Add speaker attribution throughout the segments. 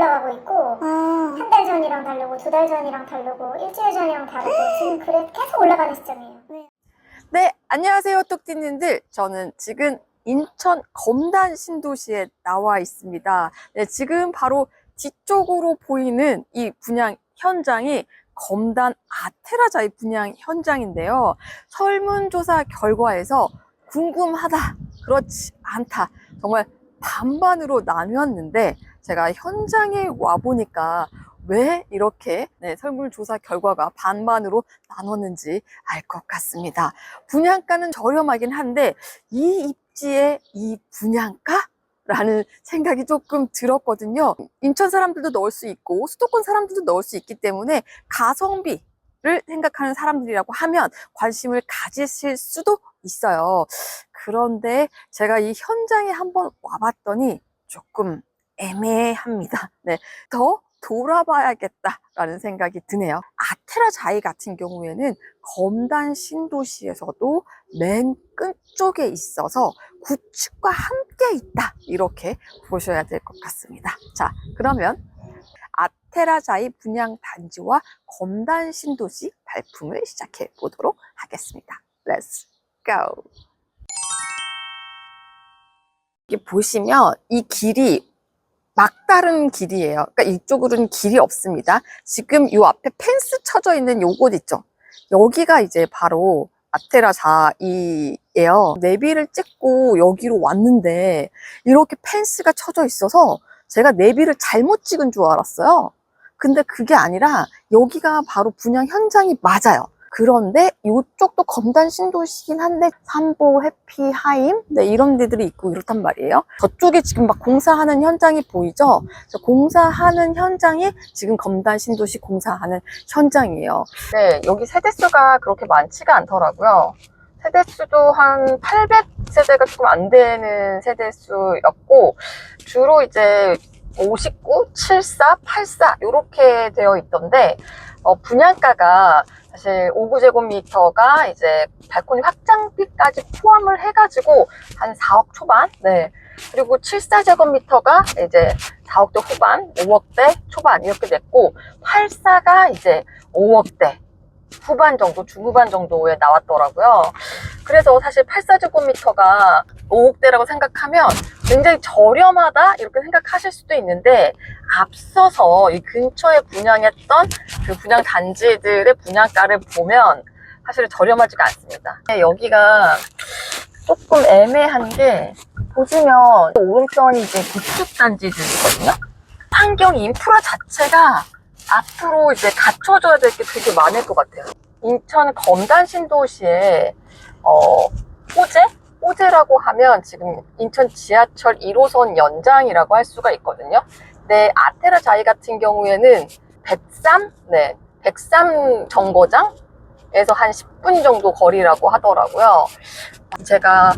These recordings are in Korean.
Speaker 1: 올라가고 있고
Speaker 2: 아,
Speaker 1: 한달 전이랑 다르고 두 달 전이랑 다르고 일주일 전이랑 다르고 지금 그래 계속 올라가는 시점이에요.
Speaker 3: 네, 안녕하세요, 똑띠님들. 저는 지금 인천 검단 신도시에 나와 있습니다. 네, 지금 바로 뒤쪽으로 보이는 이 분양 현장이 검단 아테라자이 분양 현장인데요. 설문조사 결과에서 궁금하다, 그렇지 않다, 정말 반반으로 나뉘었는데 제가 현장에 와보니까 왜 이렇게 네, 설문조사 결과가 반반으로 나눴는지 알 것 같습니다. 분양가는 저렴하긴 한데 이 입지에 이 분양가? 라는 생각이 조금 들었거든요. 인천 사람들도 넣을 수 있고 수도권 사람들도 넣을 수 있기 때문에 가성비 를 생각하는 사람들이라고 하면 관심을 가지실 수도 있어요. 그런데 제가 이 현장에 한번 와봤더니 조금 애매합니다. 네, 더 돌아봐야겠다라는 생각이 드네요. 아테라 자이 같은 경우에는 검단 신도시에서도 맨 끝쪽에 있어서 구축과 함께 있다. 이렇게 보셔야 될 것 같습니다. 자, 그러면 아테라자이 분양 단지와 검단 신도시 발품을 시작해 보도록 하겠습니다. Let's go! 보시면 이 길이 막다른 길이에요. 그러니까 이쪽으로는 길이 없습니다. 지금 요 앞에 펜스 쳐져 있는 요곳 있죠? 여기가 이제 바로 아테라 자이예요. 내비를 찍고 여기로 왔는데 이렇게 펜스가 쳐져 있어서 제가 내비를 잘못 찍은 줄 알았어요. 근데 그게 아니라 여기가 바로 분양 현장이 맞아요. 그런데 이쪽도 검단 신도시긴 한데 삼보, 해피, 하임 네, 이런 데들이 있고 이렇단 말이에요. 저쪽에 지금 막 공사하는 현장이 보이죠? 공사하는 현장이 지금 검단 신도시 공사하는 현장이에요. 네, 여기 세대수가 그렇게 많지가 않더라고요. 세대수도 한 800세대가 조금 안 되는 세대수였고 주로 이제 59, 74, 84 이렇게 되어 있던데 어, 분양가가 사실 5구제곱미터가 이제 발코니 확장비까지 포함을 해가지고 한 4억 초반, 네. 그리고 74제곱미터가 이제 4억대 후반, 5억대 초반? 이렇게 됐고 84가 이제 5억대 후반 정도, 중후반 정도에 나왔더라고요. 그래서 사실 84제곱미터가 5억대라고 생각하면 굉장히 저렴하다 이렇게 생각하실 수도 있는데 앞서서 이 근처에 분양했던 그 분양 단지들의 분양가를 보면 사실 저렴하지가 않습니다. 여기가 조금 애매한 게 보시면 오른편이 이제 구축 단지들이거든요. 환경 인프라 자체가 앞으로 이제 갖춰져야 될 게 되게 많을 것 같아요. 인천 검단 신도시에 어, 호재? 호재라고 하면 지금 인천 지하철 1호선 연장이라고 할 수가 있거든요. 네, 아테라 자이 같은 경우에는 103, 네, 103 정거장에서 한 10분 정도 거리라고 하더라고요. 제가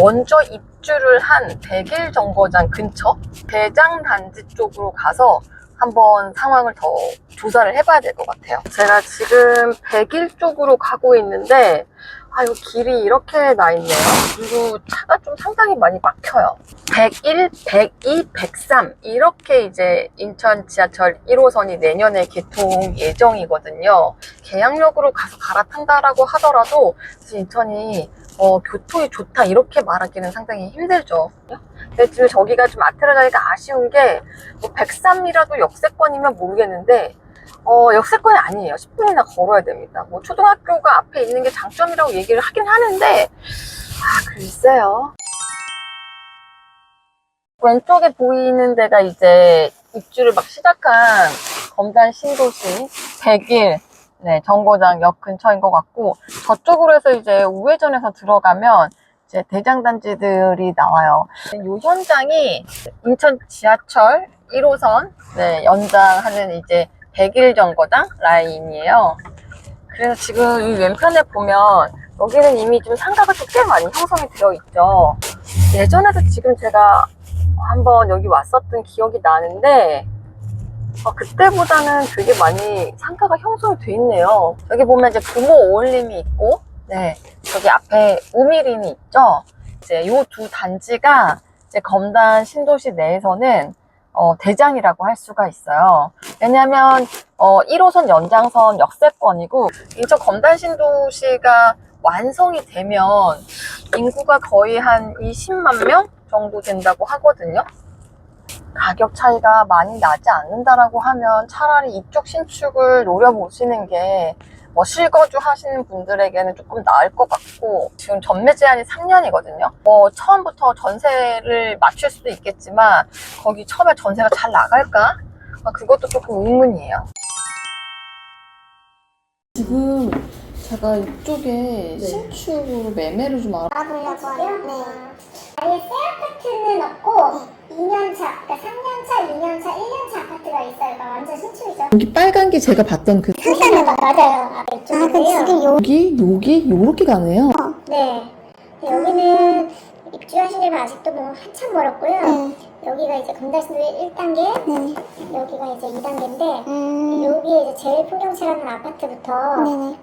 Speaker 3: 먼저 입주를 한 백일 정거장 근처 대장 단지 쪽으로 가서 한번 상황을 더 조사를 해봐야 될 것 같아요. 제가 지금 백일 쪽으로 가고 있는데 아, 이 길이 이렇게 나 있네요. 그리고 차가 좀 상당히 많이 막혀요. 101, 102, 103 이렇게 이제 인천 지하철 1호선이 내년에 개통 예정이거든요. 계양역으로 가서 갈아탄다라고 하더라도 인천이 어, 교통이 좋다 이렇게 말하기는 상당히 힘들죠. 근데 지금 저기가 좀 아테라 자리가 아쉬운 게뭐 103이라도 역세권이면 모르겠는데 어, 역세권이 아니에요. 10분이나 걸어야 됩니다. 뭐 초등학교가 앞에 있는 게 장점이라고 얘기를 하긴 하는데 아 글쎄요. 왼쪽에 보이는 데가 이제 입주를 막 시작한 검단 신도시 100일 네, 정거장 역 근처인 것 같고 저쪽으로 해서 이제 우회전해서 들어가면 이제 대장단지들이 나와요. 이 현장이 인천 지하철 1호선 네, 연장하는 이제 100일 정거장 라인이에요. 그래서 지금 이 왼편에 보면 여기는 이미 좀 상가가 좀꽤 많이 형성이 되어 있죠. 예전에도 지금 제가 한번 여기 왔었던 기억이 나는데 어, 그때보다는 되게 많이 상가가 형성이 돼 있네요. 여기 보면 이제 부모 오을림이 있고, 네, 저기 앞에 우미린이 있죠. 이제 요 두 단지가 이제 검단 신도시 내에서는 어, 대장이라고 할 수가 있어요. 왜냐하면 어, 1호선 연장선 역세권이고 이저 검단 신도시가 완성이 되면 인구가 거의 한 20만 명 정도 된다고 하거든요. 가격 차이가 많이 나지 않는다라고 하면 차라리 이쪽 신축을 노려보시는 게 뭐 실거주 하시는 분들에게는 조금 나을 것 같고 지금 전매 제한이 3년이거든요. 뭐 처음부터 전세를 맞출 수도 있겠지만 거기 처음에 전세가 잘 나갈까? 아, 그것도 조금 의문이에요.
Speaker 2: 지금 제가 이쪽에 신축으로 매매를 좀 알아.
Speaker 1: 알아보려고 네. 아예 새 아파트는 없고 2년차, 그러니까 3년차, 2년차, 1년차 아파트가 있어요. 그러니까 완전 신축이죠.
Speaker 2: 여기 빨간 게 제가 봤던 그
Speaker 1: 일단은 맞아요. 아, 이쪽인데요. 지금 요...
Speaker 2: 여기 여기 요렇게 가네요.
Speaker 1: 네. 여기는 입주하시려면 아직도 뭐 한참 멀었고요. 여기가 이제 건달신도의 1단계, 여기가 이제 2단계인데 여기에 이제 제일 풍경채라는 아파트부터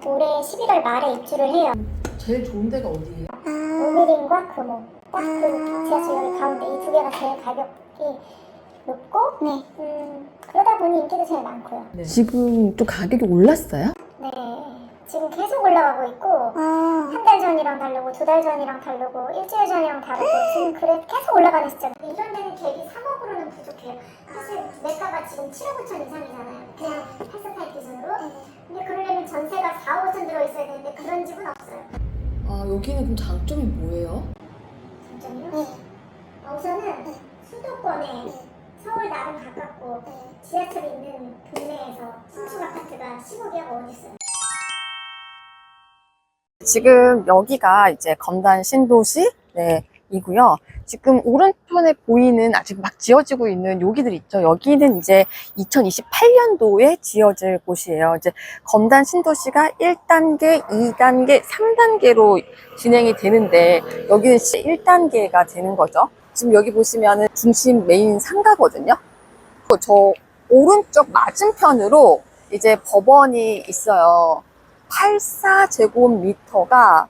Speaker 1: 올해 11월 말에 입주를 해요.
Speaker 2: 제일 좋은 데가 어디예요?
Speaker 1: 오미린과 금호 딱그 지하철 여기 가운데 이 두 개가 제일 가격이 높고 음, 그러다 보니 인기도 제일 많고요.
Speaker 2: 지금 또 가격이 올랐어요?
Speaker 1: 네. 지금 계속 올라가고 있고 한달 전이랑 다르고 두 달 전이랑 다르고 일주일 전이랑 다르고 지금 그래 계속 올라가는 시점. 이런 데는 갭이 3억으로는 부족해요. 사실 매가가 지금 7억 5천 이상이잖아요. 그냥 8세타입 기준으로. 근데 그러려면 전세가 4, 5천 들어 있어야 되는데 그런 집은 없어요.
Speaker 2: 아 여기는 그럼 장점이 뭐예요?
Speaker 1: 장점이요? 네. 우선은 수도권에 서울 나름 가깝고 지하철이 있는 동네에서 신축 아파트가 10억이야 어디 있어요?
Speaker 3: 지금 여기가 이제 검단 신도시 네, 이고요. 지금 오른편에 보이는 아직 막 지어지고 있는 여기들 있죠. 여기는 이제 2028년도에 지어질 곳이에요. 이제 검단 신도시가 1단계, 2단계, 3단계로 진행이 되는데 여기는 1단계가 되는 거죠. 지금 여기 보시면은 중심 메인 상가거든요. 저 오른쪽 맞은편으로 이제 법원이 있어요. 84제곱미터가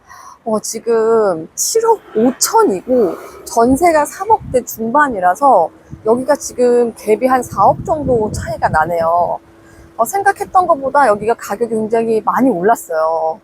Speaker 3: 어, 지금 7억 5천이고 전세가 3억대 중반이라서 여기가 지금 갭이 한 4억 정도 차이가 나네요. 어, 생각했던 것보다 여기가 가격이 굉장히 많이 올랐어요.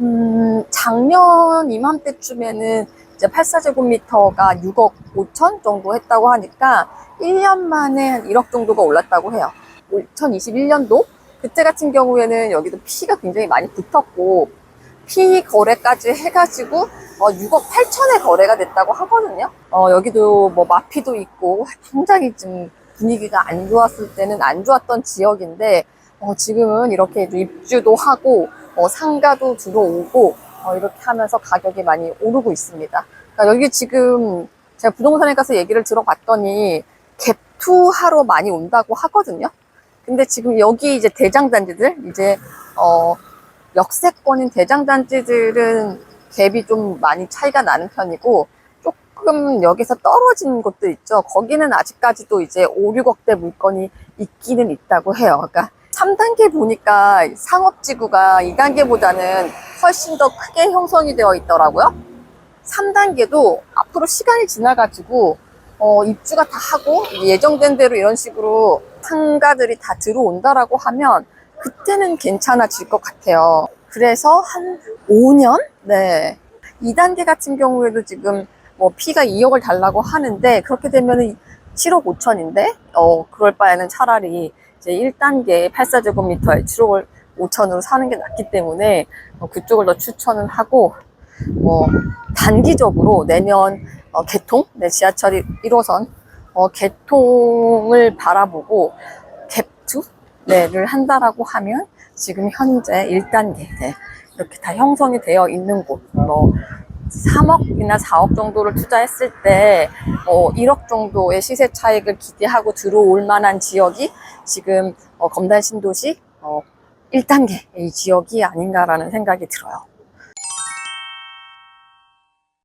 Speaker 3: 음, 작년 이맘때쯤에는 이제 84제곱미터가 6억 5천 정도 했다고 하니까 1년 만에 한 1억 정도가 올랐다고 해요. 2021년도 그때 같은 경우에는 여기도 피가 굉장히 많이 붙었고 피 거래까지 해가지고 어, 6억 8천에 거래가 됐다고 하거든요. 어, 여기도 뭐 마피도 있고 굉장히 좀 분위기가 안 좋았을 때는 안 좋았던 지역인데 어, 지금은 이렇게 입주도 하고 어, 상가도 들어오고 어, 이렇게 하면서 가격이 많이 오르고 있습니다. 그러니까 여기 지금 제가 부동산에 가서 얘기를 들어봤더니 갭투 하러 많이 온다고 하거든요. 근데 지금 여기 이제 대장단지들 이제 어 역세권인 대장단지들은 갭이 좀 많이 차이가 나는 편이고 조금 여기서 떨어진 곳도 있죠. 거기는 아직까지도 이제 5, 6억대 물건이 있기는 있다고 해요. 그러니까 3단계 보니까 상업지구가 2단계보다는 훨씬 더 크게 형성이 되어 있더라고요. 3단계도 앞으로 시간이 지나가지고 어, 입주가 다 하고 예정된 대로 이런 식으로 상가들이 다 들어온다라고 하면 그때는 괜찮아질 것 같아요. 그래서 한 5년? 네. 2단계 같은 경우에도 지금 뭐 피가 2억을 달라고 하는데 그렇게 되면은 7억 5천인데 어, 그럴 바에는 차라리 이제 1단계 84제곱미터에 7억 5천으로 사는 게 낫기 때문에 어, 그쪽을 더 추천을 하고 뭐 단기적으로 내년 어, 개통, 네, 지하철 1호선 어, 개통을 바라보고 네 를 한다라고 하면 지금 현재 1단계 네, 이렇게 다 형성이 되어 있는 곳, 뭐 3억이나 4억 정도를 투자했을 때 어, 1억 정도의 시세 차익을 기대하고 들어올 만한 지역이 지금 어, 검단 신도시 어, 1단계 이 지역이 아닌가라는 생각이 들어요.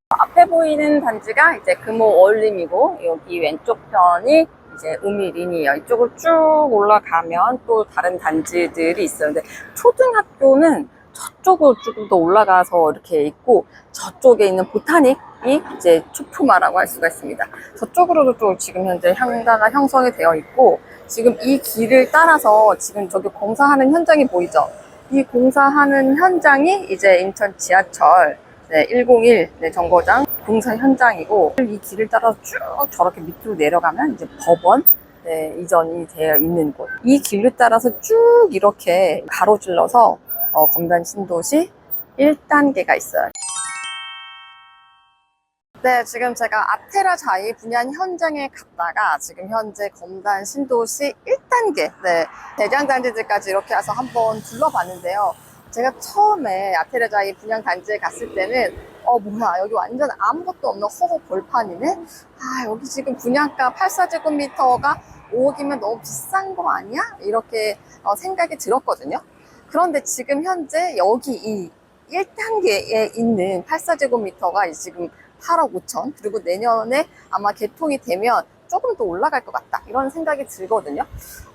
Speaker 3: 앞에 보이는 단지가 이제 금호 어울림이고 여기 왼쪽 편이 이제 우미린이에요. 이쪽으로 쭉 올라가면 또 다른 단지들이 있어요. 근데 초등학교는 저쪽으로 조금 더 올라가서 이렇게 있고 저쪽에 있는 보타닉 이제 추푸마라고 할 수가 있습니다. 저쪽으로도 또 지금 현재 향가가 형성이 되어 있고 지금 이 길을 따라서 지금 저기 공사하는 현장이 보이죠? 이 공사하는 현장이 이제 인천 지하철 네, 101 네, 정거장 공사 현장이고 이 길을 따라 쭉 저렇게 밑으로 내려가면 이제 법원 네, 이전이 되어 있는 곳. 이 길을 따라서 쭉 이렇게 가로질러서 어, 검단 신도시 1단계가 있어요. 네, 지금 제가 아테라 자이 분양 현장에 갔다가 지금 현재 검단 신도시 1단계, 네, 대장단지들까지 이렇게 와서 한번 둘러봤는데요. 제가 처음에 아테라 자이 분양 단지에 갔을 때는 어, 뭐야, 여기 완전 아무것도 없는 허허 벌판이네? 아, 여기 지금 분양가 84제곱미터가 5억이면 너무 비싼 거 아니야? 이렇게 어, 생각이 들었거든요. 그런데 지금 현재 여기 이 1단계에 있는 84제곱미터가 지금 8억 5천 그리고 내년에 아마 개통이 되면 조금 더 올라갈 것 같다 이런 생각이 들거든요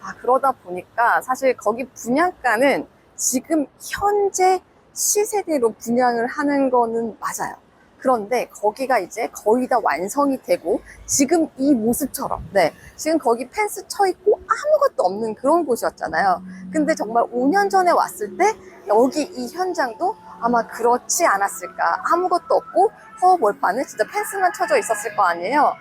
Speaker 3: 아 그러다 보니까 사실 거기 분양가는 지금 현재 시세대로 분양을 하는 거는 맞아요 그런데 거기가 이제 거의 다 완성이 되고 지금 이 모습처럼 네 지금 거기 펜스 쳐 있고 아무것도 없는 그런 곳이었잖아요 근데 정말 5년 전에 왔을 때 여기 이 현장도 아마 그렇지 않았을까. 아무것도 없고 허허벌판은 진짜 펜스만 쳐져 있었을 거 아니에요.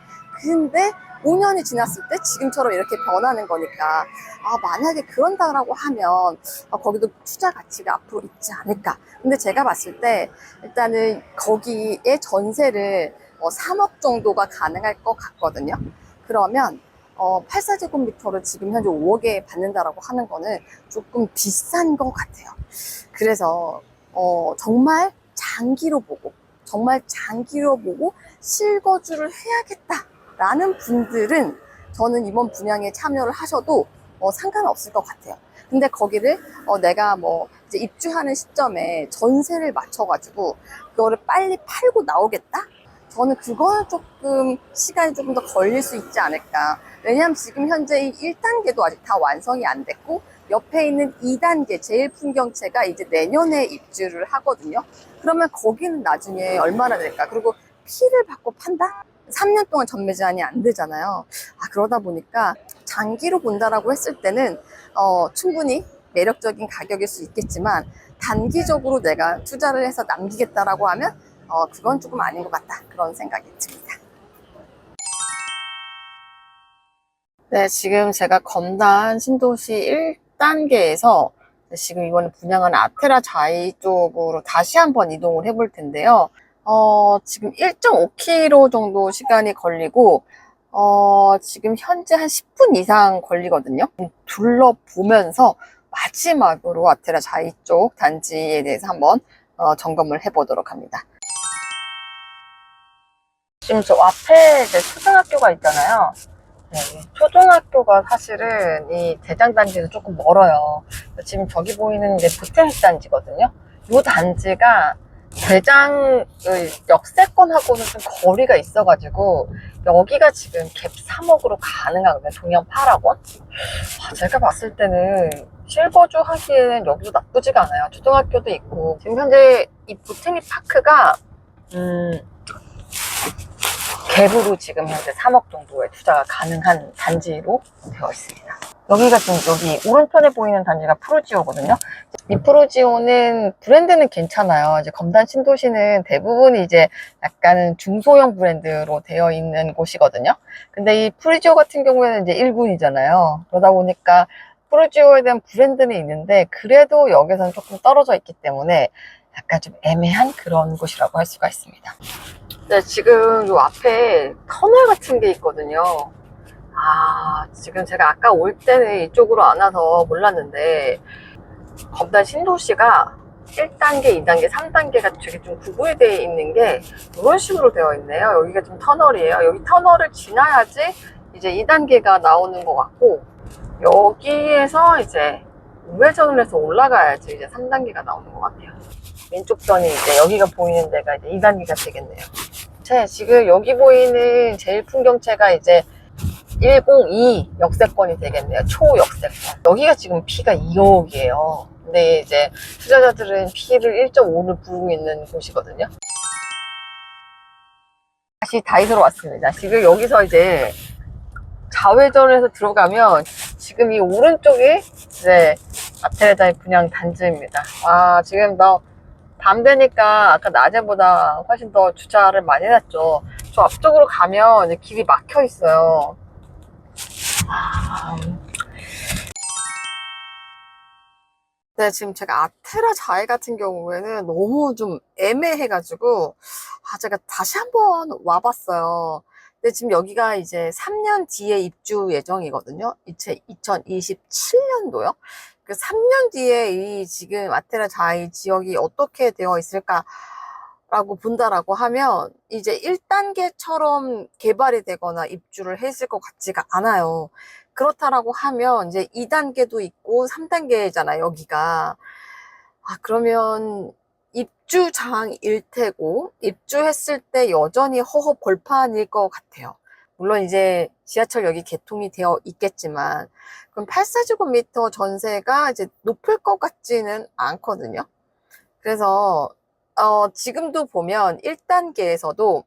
Speaker 3: 근데 5년이 지났을 때 지금처럼 이렇게 변하는 거니까 아 만약에 그런다라고 하면 아, 거기도 투자 가치가 앞으로 있지 않을까. 근데 제가 봤을 때 일단은 거기에 전세를 어, 3억 정도가 가능할 것 같거든요. 그러면 어, 84제곱미터를 지금 현재 5억에 받는다라고 하는 거는 조금 비싼 것 같아요. 그래서 어, 정말 장기로 보고, 정말 장기로 보고 실거주를 해야겠다 라는 분들은 저는 이번 분양에 참여를 하셔도 어, 상관없을 것 같아요. 근데 거기를 어, 내가 뭐 이제 입주하는 시점에 전세를 맞춰가지고 그거를 빨리 팔고 나오겠다? 저는 그건 조금 시간이 조금 더 걸릴 수 있지 않을까. 왜냐하면 지금 현재 이 1단계도 아직 다 완성이 안 됐고 옆에 있는 2단계 제일 풍경채가 이제 내년에 입주를 하거든요. 그러면 거기는 나중에 얼마나 될까? 그리고 피를 받고 판다? 3년 동안 전매 제한이 안 되잖아요. 아, 그러다 보니까 장기로 본다라고 했을 때는 어, 충분히 매력적인 가격일 수 있겠지만 단기적으로 내가 투자를 해서 남기겠다라고 하면 어, 그건 조금 아닌 것 같다. 그런 생각이 듭니다. 네, 지금 제가 검단 신도시 1단계에서 지금 이번에 분양하는 아테라 자이 쪽으로 다시 한번 이동을 해볼 텐데요. 어, 지금 1.5km 정도 시간이 걸리고, 어, 지금 현재 한 10분 이상 걸리거든요. 둘러보면서 마지막으로 아테라 자이 쪽 단지에 대해서 한번 어, 점검을 해보도록 합니다. 지금 저 앞에 이제 초등학교가 있잖아요. 네, 초등학교가 사실은 이 대장단지도 조금 멀어요. 지금 저기 보이는 이제 보태식 단지거든요. 이 단지가 대장 그 역세권하고는 좀 거리가 있어가지고 여기가 지금 갭 3억으로 가능하거든요. 동양 8학원. 아, 제가 봤을 때는 실거주 하기에는 여기도 나쁘지가 않아요. 초등학교도 있고 지금 현재 이 보테니 파크가 음, 갭으로 지금 현재 3억 정도의 투자가 가능한 단지로 되어 있습니다. 여기가 지금 여기 오른편에 보이는 단지가 프로지오거든요. 이 프로지오는 브랜드는 괜찮아요. 이제 검단 신도시는 대부분이 이제 약간은 중소형 브랜드로 되어 있는 곳이거든요. 근데 이 프로지오 같은 경우에는 이제 1군이잖아요. 그러다 보니까 프로지오에 대한 브랜드는 있는데 그래도 여기서는 조금 떨어져 있기 때문에 약간 좀 애매한 그런 곳이라고 할 수가 있습니다. 네, 지금 요 앞에 터널 같은 게 있거든요. 아, 지금 제가 아까 올 때는 이쪽으로 안 와서 몰랐는데, 검단 신도시가 1단계, 2단계, 3단계가 되게 좀 구분이 되어 있는 게 이런 식으로 되어 있네요. 여기가 좀 터널이에요. 여기 터널을 지나야지 이제 2단계가 나오는 것 같고, 여기에서 이제 우회전을 해서 올라가야지 이제 3단계가 나오는 것 같아요. 왼쪽 선이 이제 여기가 보이는 데가 이제 2단계가 되겠네요. 제 지금 여기 보이는 제일 풍경채가 이제 102 역세권이 되겠네요. 초역세권. 여기가 지금 피가 2억이에요. 근데 이제 투자자들은 피를 1.5를 부르고 있는 곳이거든요. 다시 다이소로 왔습니다. 지금 여기서 이제 좌회전해서 들어가면 지금 이 오른쪽이 네 아테레다의 분양 단지입니다. 아 지금 너밤 되니까 아까 낮에보다 훨씬 더 주차를 많이 해놨죠. 저 앞쪽으로 가면 이제 길이 막혀 있어요. 아, 네, 지금 제가 아테라 자해 같은 경우에는 너무 좀 애매해가지고, 아, 제가 다시 한번 와봤어요. 근데 지금 여기가 이제 3년 뒤에 입주 예정이거든요. 2027년도요. 그 3년 뒤에 이 지금 아테라 자이 지역이 어떻게 되어 있을까 라고 본다라고 하면 이제 1단계처럼 개발이 되거나 입주를 했을 것 같지가 않아요. 그렇다라고 하면 이제 2단계도 있고 3단계잖아요, 여기가. 아, 그러면 입주장일 테고, 입주했을 때 여전히 허허 벌판일 것 같아요. 물론 이제 지하철역이 개통이 되어 있겠지만, 그럼 8사제곱미터 전세가 이제 높을 것 같지는 않거든요. 그래서, 어, 지금도 보면 1단계에서도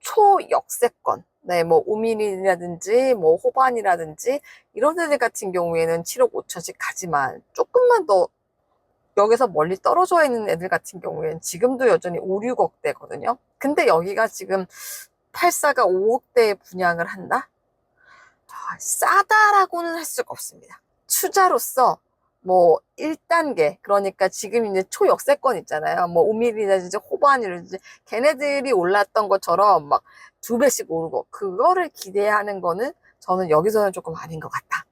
Speaker 3: 초역세권, 네, 뭐, 우민이라든지, 뭐, 호반이라든지, 이런 애들 같은 경우에는 7억 5천씩 가지만, 조금만 더, 여기서 멀리 떨어져 있는 애들 같은 경우에는 지금도 여전히 5, 6억대거든요. 근데 여기가 지금 84가 5억대에 분양을 한다? 아, 싸다라고는 할 수가 없습니다. 투자로서, 뭐, 1단계, 그러니까 지금 이제 초역세권 있잖아요. 뭐, 우밀이라든지 호반이라든지, 걔네들이 올랐던 것처럼 막 두 배씩 오르고, 그거를 기대하는 거는 저는 여기서는 조금 아닌 것 같다.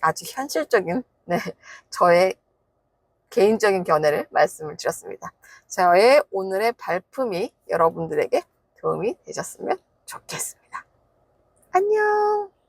Speaker 3: 아주 현실적인, 네, 저의 개인적인 견해를 말씀을 드렸습니다. 저의 오늘의 발품이 여러분들에게 도움이 되셨으면 좋겠습니다. 안녕!